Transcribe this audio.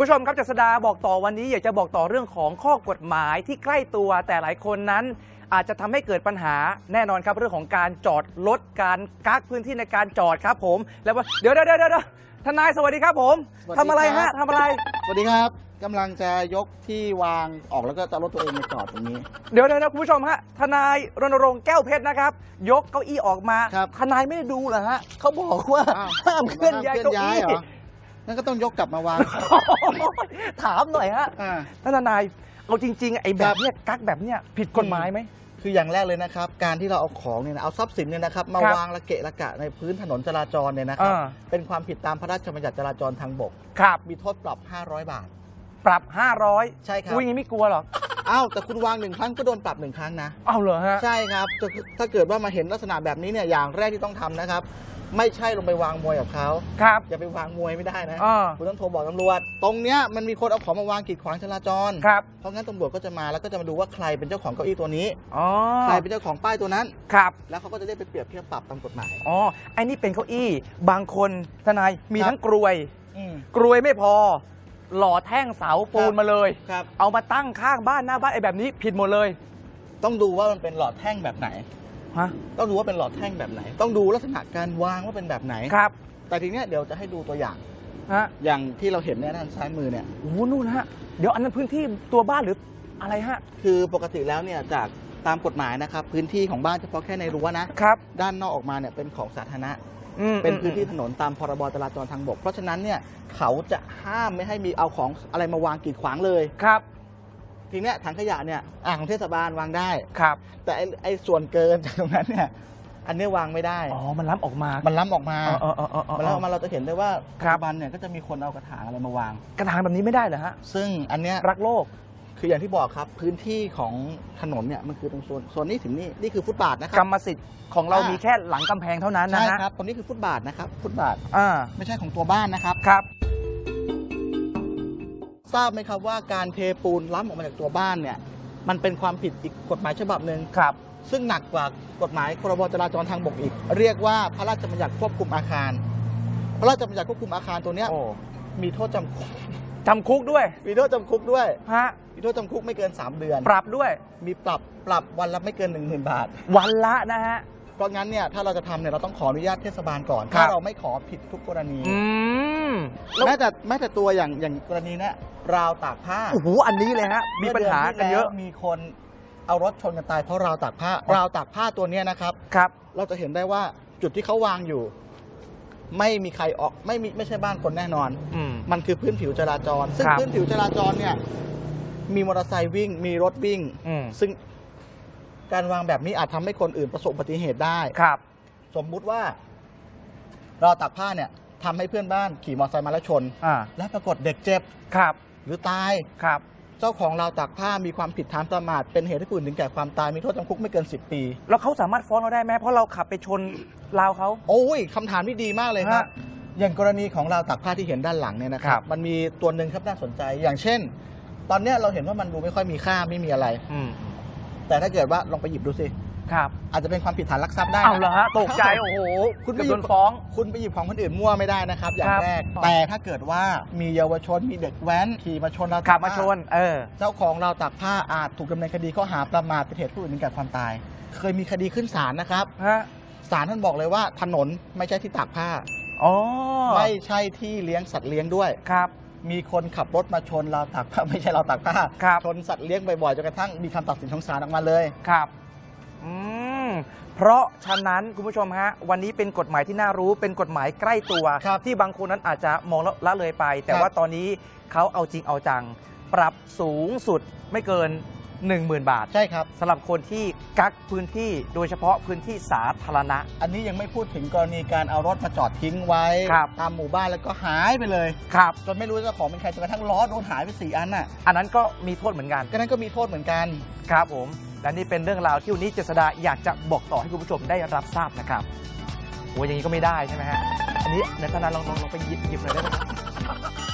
ผู้ชมครับเจษดาบอกต่อวันนี้อยากจะบอกต่อเรื่องของข้อกฎหมายที่ใกล้ตัว แต่หลายคนนั้น อาจจะทำให้เกิดปัญหาแน่นอนครับเรื่องของการจอดรถการกักพื้นที่ในการจอดครับผม แล้วว่าเดี๋ยวเดี๋ยวเดี๋ยวเดี๋ยวทนายสวัสดีครับผมสวัสดีทำอะไรฮะบทำอะไร สวัสดีครับกำลังจะยกที่วางออกแล้วก็จะรถตัวเองมาจอดตรงนี้เดี๋ยวเดี๋ยวนะคุณผู้ชมฮะทนายรณรงค์แก้วเพชรนะครับ ยกเก้าอี้ออกมาครับทนายไม่ได้ดูเหรอฮะเขาบอกว่าห้ามเคลื่อนย้ายเก้าอี้ เหรองั้นก็ต้องยกกลับมาวาง ถามหน่อยฮะอ่า ท่านทนายเอาจริงๆไอ้แบครับบเนี้ยกักแบบเนี้ยผิดกฎหมายไหม คืออย่างแรกเลยนะครับ การที่เราเอาของเนี่ยนะเอาทรัพย์สินเนี่ยนะครับ มาครับวางระเกะระกะในพื้นถนนจราจรเนี่ยนะครับ อ่า เป็นความผิดตามพระราชบัญญัติจราจรทางบก ครับ มีโทษปรับ 500 บาท ปรับ 500ใช่ครับ อุ้ยอย่างนี้ไม่กลัวหรอก อ้าวแต่คุณวางหนึ่งครั้งก็โดนปรับหนึ่งครั้งนะ เอาเหรอฮะ ใช่ครับถ้าถ้าเกิดว่ามาเห็นลักษณะแบบนี้เนี่ยอย่างแรกที่ต้องทำนะครับ ไม่ใช่ลงไปวางมวยกับเขาครับ อย่าไปวางมวยไม่ได้นะอ่า คุณต้องโทรบอกตำรวจ ตรงเนี้ยมันมีคนเอาของมาวางกีดขวางจราจรครับ เพราะงั้นตำรวจก็จะมาแล้วก็จะมาดูว่าใครเป็นเจ้าของเก้าอี้ตัวนี้ อ๋อ ใครเป็นเจ้าของป้ายตัวนั้น ครับ แล้วเขาก็จะได้ไปเปรียบเทียบปรับตามกฎหมาย อ๋อ ไอ้นี่เป็นเก้าอี้ บางคนทนายมีครับ ทั้งกรวยอืมกรวยไม่พอ หล่อแท่งเสาปูนครับมาเลย ครับ เอามาตั้งข้างบ้านหน้าบ้านไอ้แบบนี้ผิดหมดเลยต้องดูว่ามันเป็นหลอดแท่งแบบไหน ฮะต้องดูว่าเป็นหลอดแท่งแบบไหน ต้องดูลักษณะการวางว่าเป็นแบบไหน ครับแต่ทีเนี้ยเดี๋ยวจะให้ดูตัวอย่าง ฮะอย่างที่เราเห็นเนี่ยด้านซ้ายมือเนี่ย โอ้โหนู่นฮะ เดี๋ยวอันนั้นพื้นที่ตัวบ้านหรืออะไรฮะ คือปกติแล้วเนี่ยจาก ตามกฎหมายนะครับ พื้นที่ของบ้านเฉพาะแค่ในรั้วนะครับ ด้านนอกออกมาเนี่ยเป็นของสาธารณะ อืมเป็นพื้นที่อืถมนนตามพรบจราจรทางบก เพราะฉะนั้นเนี่ยเขาจะห้ามไม่ให้มีเอาของอะไรมาวางกีดขวางเลย ครับ ทีเนี้ยถังขยะเนี่ยอ่าของเทศบาลวางได้ ครับ แต่ไอ้ไอ้ส่วนเกินจากตรงนั้นเนี่ยอันเนี้ยวางไม่ได้ อ๋อ มันล้ำออกมามันล้ำออกมาเออเออเออเออมันล้ำออกมาเราจะเห็นได้ว่าครัปับจจุบันเนี่ยก็จะมีคนเอากระถางอะไรมาวาง กระถางแบบนี้ไม่ได้เหรอฮะ ซึ่งอันเนี้ยรักโลก คืออย่างที่บอกครับพื้นที่ของถนนเนี่ยมันคือตรงโซนโซนนี้ถึงนี่นี่คือฟุตบาทนะคกรรับรมสิทธิ์ของเราอ่ามีมีแค่หลังกำแพงเท่านั้นนะใช่ฮะครับตรงนี้คือฟุตบาทนะครับฟุตบาทอ่าไม่ใช่ของตัวบ้านนะครับ ครับทราบไหมครับว่าการเทปูนล้ำออกมาจากตัวบ้านเนี่ยมันเป็นความผิดอีกกฎหมายฉบับหนึ่งครับ ซึ่งหนักกว่ากฎหมายพรบจราจรทางบกอีก เรียกว่าพระราชบัญญัติควบคุมอาคาร พระราชบัญญัติควบคุมอาคารตัวเนี้ยโอ้มีโทษจำคุก จำคุกด้วยมีโทษจำคุกด้วย ฮะมีโทษจำคุกไม่เกิน 3 เดือน ปรับด้วย มีปรับปรับวันละไม่เกิน 1 0,000 บาท วันละนะฮะ เพราะงั้นเนี่ยถ้าเราจะทำเนี่ยเราต้องขออนุญาตเทศบาลก่อน ครับ ถ้าเราไม่ขอผิดทุกกรณี อืมแล้วแม้แต่แม้แต่ตัวอย่างอย่างกรณีเนี้ยราวตากผ้าโอ้โหอันนี้เลยฮะ มีปัญหากันเยอะ มื่ดืที่แล้วมีคนเอารถชนกันตายเพราะราวตากผ้า ราวตากผ้าตัวเนี้ยนะครับ ครับ เราจะเห็นได้ว่าจุดที่เขาวางอยู่ ไม่มีใครออกไม่มีไม่ใช่บ้านคนแน่นอน อืม มันคือพื้นผิวจราจร ซึ่งครับ พื้นผิวจราจรเนี่ย มีมอเตอร์ไซค์วิ่ง มีรถวิ่ง อืมซึ่งการวางแบบนี้อาจทำให้คนอื่นประสบอุบัติเหตุได้ ครับ สมมุติว่า เราตากผ้าเนี่ยทำให้เพื่อนบ้านขี่มอเตอร์ไซค์มาแล้วชน อ่า และปรากฏเด็กเจ็บครับหรือตาย ครับ เจ้าของเราวตากผ้ามีความผิดฐานประมาทเป็นเหตุให้ผู้อื่นถึงแก่ความตายมีโทษจำคุกไม่เกิน 10 ปี แล้วเขาสามารถฟ้องเราได้ไหมเพราะเราขับไปชนราวเขา โอ้ยคำถามที่ดีมากเลยครับ ฮะอย่างกรณีของเราวตากผ้าที่เห็นด้านหลังเนี่ยนะคครัรับบ มันมีตัวหนึ่งครับน่าสนใจ อย่างเช่น ตอนเนี้ยเราเห็นว่ามันดูไม่ค่อยมีค่าไม่มีอะไร อืมแต่ถ้าเกิดว่าลองไปหยิบดูสิ ครับ อาจจะเป็นความผิดฐานลักทรัพย์ได้เอานะเหรอฮะตกใจโอ้โหคุณเกืไปอบหโดยิบนฟ้อง คุณไปหยิบของคนอื่นมั่วไม่ได้นะครับ อย่างครับ แรก แต่ถ้าเกิดว่ามีเยาวชนมีเด็กแว้นขี่มาชนเราวตกขับมาชน เออ เจ้าของเราวตากผ้าอาจถูกดำเนินคดีข้อหาประมาทเป็นเหตุผู้อื่นถึงแก่ความตาย เคยมีคดีขึ้นศาลนะครับฮะ ศาลท่านบอกเลยว่าถนนไม่ใช่ที่ตากผ้า อ๋อไม่ใช่ที่เลี้ยงสัตว์เลี้ยงด้วย ครับ มีคนขับรถมาชนเราวตากผ้า ไม่ใช่เราวตากผ้าครับ ชนสัตว์เลี้ยงบ่อยๆจนกระทั่งมีคำตัดสินของศาลออกมาเลย ครับ อืมเพราะฉะนั้นคุณผู้ชมฮะวันนี้เป็นกฎหมายที่น่ารู้เป็นกฎหมายใกล้ตัว ครับที่บางคนนั้นอาจจะมองแล้วละเลยไป แต่ครับ ว่าตอนนี้เขาเอาจริงเอาจัง ปรับสูงสุดไม่เกิน 10,000 บาทใช่ครับ สำหรับคนที่กักพื้นที่โดยเฉพาะพื้นที่สาธารณะ อันนี้ยังไม่พูดถึงกรณีการเอารถมาจอดทิ้งไว้ ครับ ตามหมู่บ้านแล้วก็หายไปเลย ครับ จนไม่รู้เจ้าของเป็นใครจนกระทั่งล้อโดนหายไปสี่อันน่ะอันนั้นก็มีโทษเหมือนกัน ก็นั้นก็มีโทษเหมือนกัน ครับผม และนี่เป็นเรื่องราวที่วันนี้เจษดาอยากจะบอกต่อให้คุณผู้ชมได้รับทราบนะครับโอ้ยอย่างนี้ก็ไม่ได้ใช่ไหมฮะ อันนี้ในตอนนั้นลองลองลองไปหยิบหยิบหน่อยได้ไหมครับ